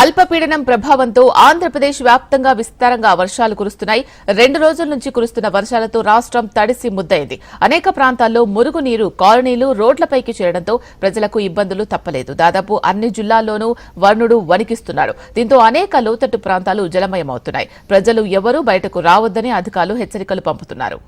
అల్పపీడనం ప్రభావంతో ఆంధ్రప్రదేశ్ వ్యాప్తంగా విస్తారంగా వర్షాలు కురుస్తున్నాయి. రెండు రోజుల నుంచి కురుస్తున్న వర్షాలతో రాష్ట్రం తడిసి ముద్దయింది. అనేక ప్రాంతాల్లో మురుగునీరు కాలనీలు రోడ్లపైకి చేరడంతో ప్రజలకు ఇబ్బందులు తప్పలేదు. దాదాపు అన్ని జిల్లాల్లోనూ వర్ణుడు వణికిస్తున్నాడు. దీంతో అనేక లోతట్టు ప్రాంతాలు జలమయమవుతున్నాయి. ప్రజలు ఎవరూ బయటకు రావద్దని అధికారులు హెచ్చరికలు పంపుతున్నారు.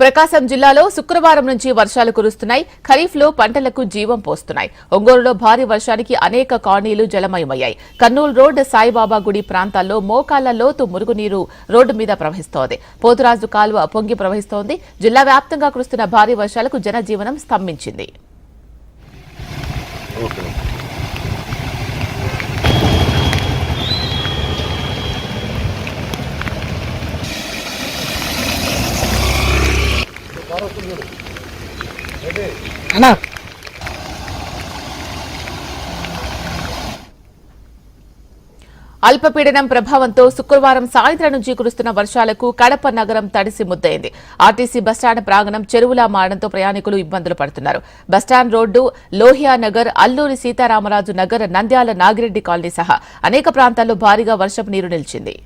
ప్రకాశం జిల్లాలో శుక్రవారం నుంచి వర్షాలు కురుస్తున్నాయి. ఖరీఫ్లో పంటలకు జీవం పోస్తున్నాయి. ఒంగోలులో భారీ వర్షానికి అనేక కాలనీలు జలమయమయ్యాయి. కర్నూలు రోడ్ సాయిబాబా గుడి ప్రాంతాల్లో మోకాళ్ళ లోతు మురుగునీరు రోడ్డు మీద ప్రవహిస్తోంది. పోతురాజు కాలువ పొంగి ప్రవహిస్తోంది. జిల్లా వ్యాప్తంగా కురుస్తున్న భారీ వర్షాలకు జనజీవనం స్తంభించింది. అన్నా. అల్పపీడనం ప్రభావంతో శుక్రవారం సాయంత్రం నుంచి కురుస్తున్న వర్షాలకు కడప నగరం తడిసి ముద్దయింది ఆర్టీసీ బస్టాండ్ ప్రాంగణం చెరువులా మారడంతో ప్రయాణికులు ఇబ్బందులు పడుతున్నారు. Bus stand road Lohia Nagar Alluri Sitaramaraju Nagar Nandyala Nagireddy colony సహా అనేక ప్రాంతాల్లో భారీగా వర్షపు నీరు నిలిచింది.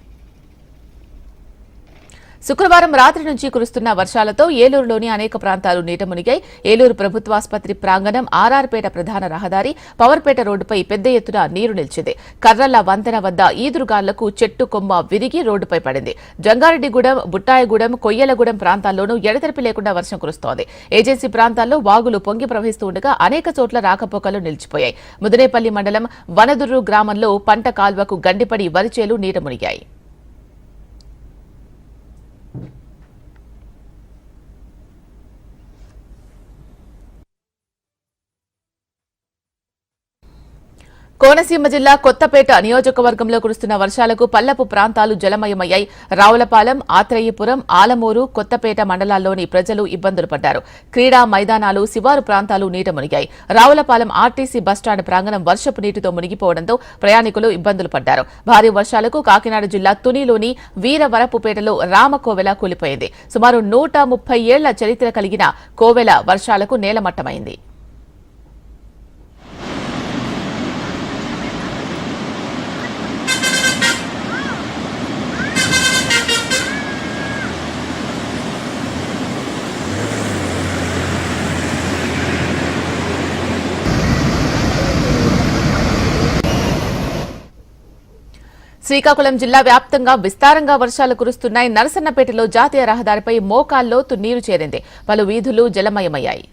శుక్రవారం రాత్రి నుంచి కురుస్తున్న వర్షాలతో ఏలూరులోని అనేక ప్రాంతాలు నీట మునిగాయి. ఏలూరు ప్రభుత్వాసుపత్రి ప్రాంగణం ఆర్ఆర్పేట ప్రధాన రహదారి పవర్పేట రోడ్డుపై పెద్ద ఎత్తున నీరు నిలిచింది. కర్రల్ల వంతెన వద్ద ఈదురుగాళ్ళకు చెట్టు కొమ్మ విరిగి రోడ్డుపై పడింది. జంగారెడ్డిగూడెం బుట్టాయగూడెం కొయ్యలగూడెం ప్రాంతాల్లోనూ ఎడతెరిపి లేకుండా వర్షం కురుస్తోంది. ఏజెన్సీ ప్రాంతాల్లో వాగులు పొంగి ప్రవహిస్తూ ఉండగా అనేక చోట్ల రాకపోకలు నిలిచిపోయాయి. ముదినేపల్లి మండలం వనదుర్రు గ్రామంలో పంట కాల్వకు గండిపడి వరిచేలు నీట మునిగాయి. కోనసీమ జిల్లా కొత్తపేట నియోజకవర్గంలో కురుస్తున్న వర్షాలకు పల్లపు ప్రాంతాలు జలమయమయ్యాయి. రావులపాలెం ఆత్రేయపురం ఆలమూరు కొత్తపేట మండలాల్లోని ప్రజలు ఇబ్బందులు పడ్డారు. క్రీడా మైదానాలు శివారు ప్రాంతాలు నీట మునిగాయి రావులపాలెం ఆర్టీసీ బస్టాండ్ ప్రాంగణం వర్షపు నీటితో మునిగిపోవడంతో ప్రయాణికులు ఇబ్బందులు పడ్డారు. భారీ వర్షాలకు కాకినాడ జిల్లా తునిలోని వీరవరపుపేటలో రామకోవెల కూలిపోయింది. సుమారు నూట ముప్పై ఏళ్ళ చరిత్ర కలిగిన కోవెల వర్షాలకు నేలమట్టమైంది. శ్రీకాకుళం జిల్లా వ్యాప్తంగా విస్తారంగా వర్షాలు కురుస్తున్నాయి. నరసన్నపేటలో జాతీయ రహదారిపై మోకాల్లోతు నీరు చేరింది. పలు వీధులు జలమయమయ్యాయి.